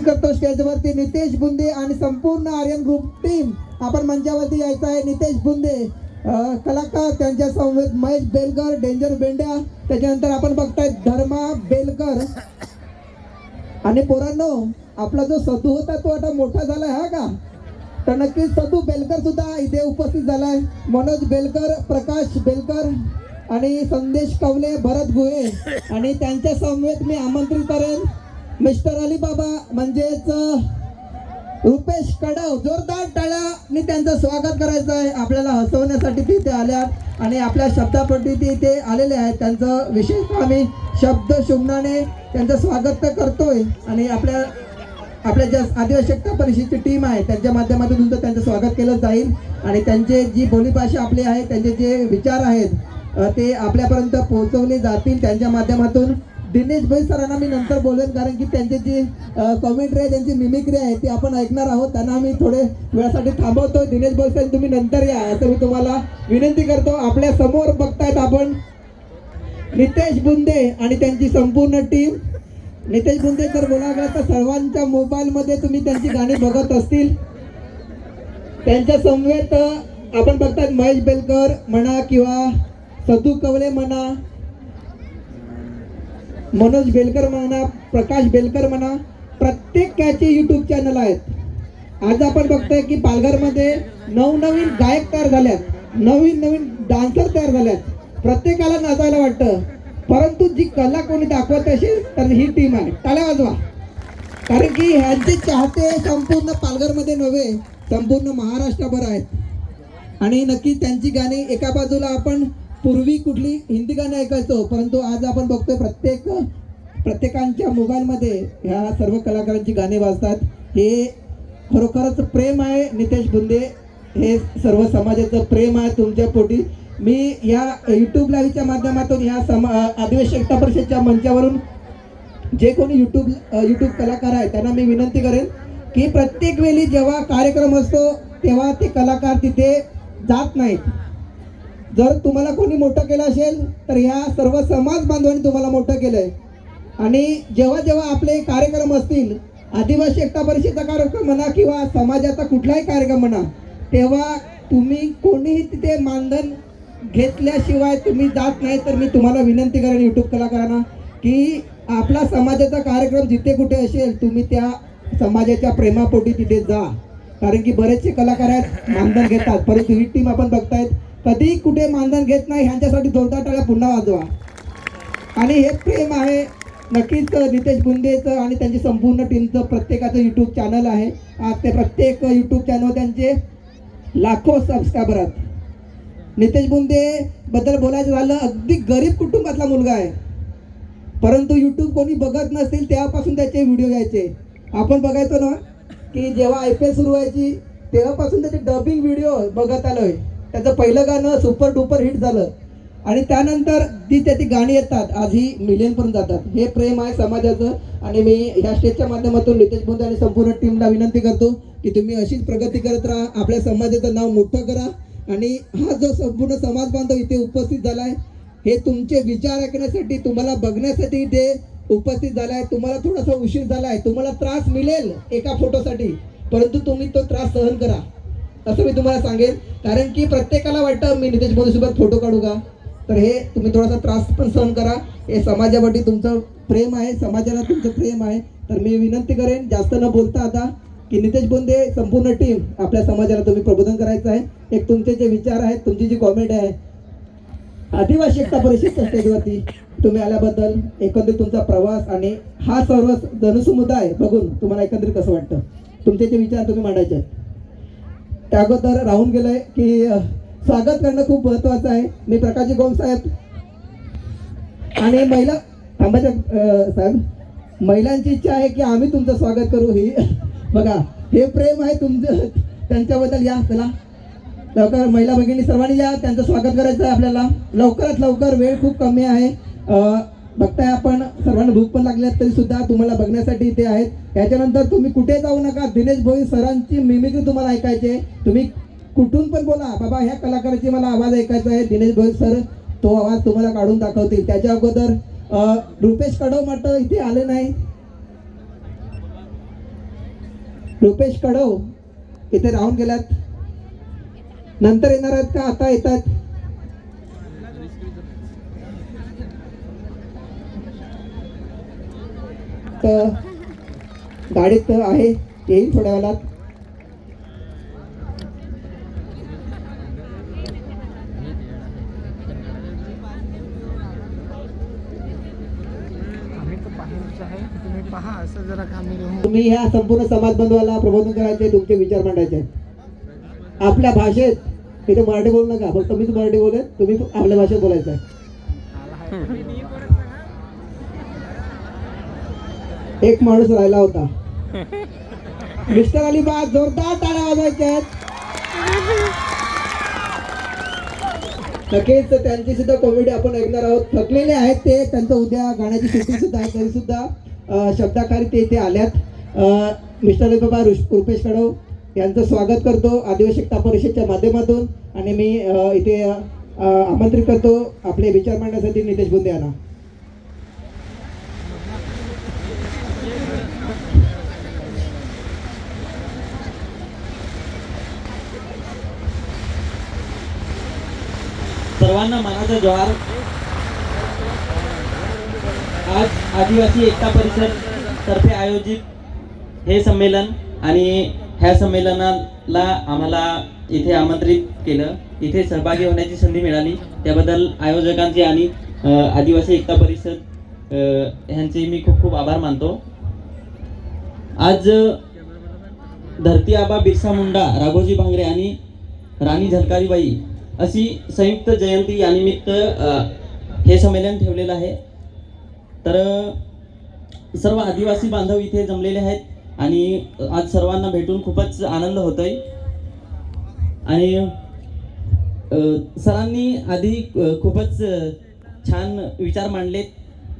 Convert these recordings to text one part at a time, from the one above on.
करतो स्टेजवरती नितेश बुंदे आणि संपूर्ण आर्यन ग्रुप टीम आपण मंचावरती यायचं आहे. नितेश बुंदे कलाकार त्यांच्या समवेत महेश बेलकर डेंजर बेंड्या त्याच्यानंतर आपण बघताय धर्मा बेलकर. आणि पोरांनो आपला जो सदू होता तो आता मोठा झालाय हा का? तर नक्कीच सदू बेलकर सुद्धा इथे उपस्थित झालाय. मनोज बेलकर प्रकाश बेलकर आणि संदेश कवले भरत गुहे. आणि त्यांच्या समवेत मी आमंत्रित करेन मिस्टर अली बाबा म्हणजेच रुपेश कडव जोरदार टाळ्याने त्यांचं स्वागत करायचं आहे. आपल्याला हसवण्यासाठी ते इथे आल्यात आणि आपल्या शब्दापोटी ते इथे आलेले आहेत. त्यांचं विशेषतः आम्ही शब्द शुभनाने त्यांचं स्वागत तर करतोय आणि आपल्या आपल्या ज्या आदिवासी परिषदेची टीम आहे त्यांच्या माध्यमातून सुद्धा त्यांचं स्वागत केलं जाईल. आणि त्यांचे जी बोलीभाषा आपली आहे त्यांचे जे विचार आहेत ते आपल्यापर्यंत पोहोचवले जातील. त्यांच्या माध्यमातून दिनेश भाई सरांना मी नंतर बोलेन कारण की त्यांची जी कॉमेंट्री आहे त्यांची मिमिक्री आहे ती आपण ऐकणार आहोत. त्यांना आम्ही थोडे वेळासाठी थांबवतो दिनेश भाई सर तुम्ही नंतर या. असं मी तुम्हाला विनंती करतो. आपल्यासमोर बघतायत आपण नितेश बुंदे आणि त्यांची संपूर्ण टीम नितेश बुंदे जर गेला तर सर्वांच्या मोबाईलमध्ये तुम्ही त्यांची गाणी बघत असतील. त्यांच्या समवेत आपण बघतात महेश बेलकर म्हणा किंवा सदू कवले म्हणा मनोज बेलकर म्हणा प्रकाश बेलकर म्हणा प्रत्येकाचे यूट्यूब चॅनल आहेत. आज आपण बघतोय की पालघरमध्ये नवनवीन गायक तयार झाल्यात. नवीन नवीन डान्सर तयार झाल्यात. प्रत्येकाला नाचायला वाटतं. परंतु जी कला कोणी दाखवत असेल तर ही टीम आहे. टाळ्या वाजवा. कारण की ह्यांचे चाहते संपूर्ण पालघरमध्ये नव्हे संपूर्ण महाराष्ट्रभर आहेत. आणि नक्की त्यांची गाणी एका बाजूला आपण पूर्वी कुठली हिंदी गाणी ऐकायचो परंतु आज आपण बघतोय प्रत्येक प्रत्येकांच्या मोबाईलमध्ये ह्या सर्व कलाकारांची गाणी वाजतात. हे खरोखरच प्रेम आहे नितेश बुंदे. हे सर्व समाजाचं प्रेम आहे तुमच्या पोटी. मी या यूट्यूब लाईव्हच्या माध्यमातून या समा आदिवासी एकता परिषदच्या मंचावरून जे कोणी यूट्यूब यूट्यूब कलाकार आहेत त्यांना मी विनंती करेन की प्रत्येक वेळी जेव्हा कार्यक्रम असतो तेव्हा ते कलाकार तिथे जात नाहीत. जर तुम्हाला कोणी मोठं केलं असेल तर ह्या सर्व समाज बांधवांनी तुम्हाला मोठं केलंय. आणि जेव्हा जेव्हा आपले कार्यक्रम असतील आदिवासी एकता परिषदेचा कार्यक्रम म्हणा किंवा समाजाचा कुठलाही कार्यक्रम म्हणा तेव्हा तुम्ही कोणीही तिथे मानधन घेतल्याशिवाय तुम्ही जात नाही तर मी तुम्हाला विनंती करेन यूट्यूब कलाकारांना की आपला समाजाचा कार्यक्रम जिथे कुठे असेल तुम्ही त्या समाजाच्या प्रेमापोटी तिथे जा. कारण की बरेचसे कलाकार आहेत मानधन घेतात परंतु ही टीम आपण बघतायत. कधी कुठे मानधन घेत नाही ह्यांच्यासाठी जोरदार टाळ्या पुन्हा वाजवा. आणि हे प्रेम आहे नक्कीच नितेश बुंदेचं आणि त्यांची संपूर्ण टीमचं प्रत्येकाचं यूट्यूब चॅनल आहे. आज ते प्रत्येक यूट्यूब चॅनल त्यांचे लाखो सबस्क्रायबर आहेत नितेश बुंदे बद्दल बोलायचं झालं अगदी गरीब कुटुंबातला मुलगा आहे. परंतु यूट्यूब कोणी बघत नसतील तेव्हापासून त्याचे व्हिडिओ घ्यायचे. आपण बघायचो ना की जेव्हा आय पी एल सुरू व्हायची तेव्हापासून त्याचे डबिंग व्हिडिओ बघत आलोय. त्याचं पहिलं गाणं सुपर डुपर हिट झालं. आणि त्यानंतर जी त्याची गाणी येतात. आज ही मिलियन पण जातात. हे प्रेम आहे समाजाचं. आणि मी ह्या स्टेजच्या माध्यमातून नितेश बोंदे आणि संपूर्ण टीमला विनंती करतो की तुम्ही अशीच प्रगती करत राहा. आपल्या समाजाचं नाव मोठं करा. आणि हा जो संपूर्ण समाज बांधव इथे उपस्थित झाला आहे हे तुमचे विचार ऐकण्यासाठी तुम्हाला बघण्यासाठी इथे उपस्थित झालाय. तुम्हाला थोडासा उशीर झाला आहे तुम्हाला त्रास मिळेल एका फोटोसाठी परंतु तुम्ही तो त्रास सहन करा. असं मी तुम्हाला सांगेन कारण की प्रत्येकाला वाटतं मी नितेश मोदीसोबत फोटो काढू का? तर हे तुम्ही थोडासा त्रास पण सहन करा. हे समाजावरती तुमचं प्रेम आहे समाजाला तुमचं प्रेम आहे. तर मी विनंती करेन जास्त न बोलता आता की नितेश बोंदे संपूर्ण टीम आपल्या समाजाला तुम्ही प्रबोधन करायचं आहे. एक तुमचे जे विचार आहेत तुमची जी कॉमेडी आहे आदिवासी एकता परिषद स्टेजवरती तुम्ही आल्याबद्दल एकंदरीत तुमचा प्रवास आणि हा सर्व जनसमुदाय बघून तुम्हाला एकंदरीत कसं वाटतं? तुमचे जे विचार तुम्ही मांडायचे आहेत. त्या अगोदर राहून गेलंय की स्वागत करणं खूप महत्वाचं आहे. मी प्रकाशजी गोम साहेब. आणि महिला थांबाच्या साहेब. महिलांची इच्छा आहे की आम्ही तुमचं स्वागत करू. ही बघा हे प्रेम आहे तुमचं. त्यांच्याबद्दल या चला. लवकर महिला भगिनी सर्वांनी या. त्यांचं स्वागत करायचं आहे आपल्याला. लवकरात लवकर वेळ खूप कमी आहे. बघताय आपण सर्वांना भूक पण लागली तरी सुद्धा तुम्हाला बघण्यासाठी इथे आहेत. याच्यानंतर तुम्ही कुठे जाऊ नका. दिनेश भोई सरांची मिमिक्री तुम्हाला ऐकायची आहे. तुम्ही कुठून पण बोला. बाबा ह्या कलाकाराची मला आवाज ऐकायचा आहे. दिनेश भोई सर तो आवाज तुम्हाला काढून दाखवतील. त्याच्या अगोदर रुपेश कडव मात्र इथे आले नाही. रुपेश कडव इथे राहून गेल्यात नंतर येणार आहेत का? आता येतात तर गाडीत आहे येईल थोड्या वेळात. आहे तुम्ही पहा असं जरा आम्ही घेऊन तुम्ही ह्या संपूर्ण समाज बांधवाला प्रबोधन करायचे तुमचे विचार मांडायचे. आहेत. आपल्या भाषेत इथे मराठी बोलू नका फक्त मीच मराठी बोलेन तुम्ही आपल्या भाषेत बोलायचं आहे एक माणूस राहिला होता. मिस्टर अलिबाग जोरदार टाळ्या वाजवायच्या नक्कीच त्यांची सुद्धा कॉमेडी आपण ऐकणार आहोत. थकलेले आहेत ते त्यांचं उद्या गाण्याची शूटिंग सुद्धा आहे तरी सुद्धा अं, शब्दाखाली ते इथे आल्यात. मिस्टर बाबा रुपेश कडव यांचं स्वागत करतो. आदिवासी एकता परिषदच्या माध्यमातून. आणि मी इथे आमंत्रित करतो आपले विचार मांडण्यासाठी नितेश बुंदे यांना सर्वांना मनाचा जोहार आज आदिवासी एकता परिषद तर्फे आयोजित हे संमेलन आणि ह्या संमेलनाला आम्हाला इथे आमंत्रित केलं. इथे सहभागी होण्याची संधी मिळाली. त्याबद्दल आयोजकांचे आणि आदिवासी एकता परिषद ह्यांचे मी खूप खूप आभार मानतो. आज धरती आबा बिरसा मुंडा राघोजी भांगरे आणि राणी झलकारीबाई अशी संयुक्त जयंती या निमित्त हे संमेलन ठेवलेलं आहे. तर सर्व आदिवासी बांधव इथे जमलेले आहेत आणि आज सर्वांना भेटून खूपच आनंद होतोय. आणि सरांनी आधी खूपच छान विचार मांडलेत.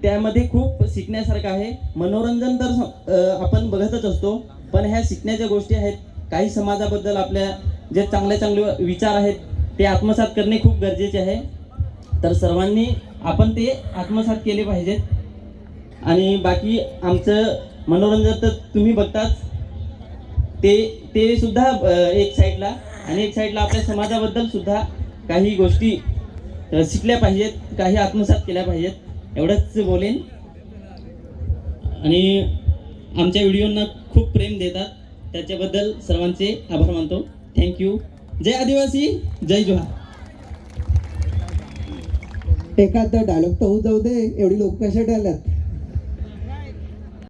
त्यामध्ये खूप शिकण्यासारखं आहे. मनोरंजन तर स- आपण बघतच असतो पण ह्या शिकण्याच्या गोष्टी आहेत. काही समाजाबद्दल आपल्या जे चांगले चांगले विचार आहेत ते आत्मसात करणे खूप गरजेचे आहे. तर सर्वांनी आपण ते आत्मसात केले पाहिजेत. आणि बाकी आमचं मनोरंजन तर तुम्ही बघताच. ते ते सुद्धा एक साईडला आणि एक साईडला आपल्या समाजाबद्दल सुद्धा काही गोष्टी शिकल्या पाहिजेत काही आत्मसात केल्या पाहिजेत. एवढंच बोलेन. आणि आमच्या व्हिडिओंना खूप प्रेम देतात. त्याच्याबद्दल सर्वांचे आभार मानतो. थँक्यू जय आदिवासी जय जोहार. एखादा डायलॉग तर होऊ जाऊ दे एवढी लोक कशा आल्यात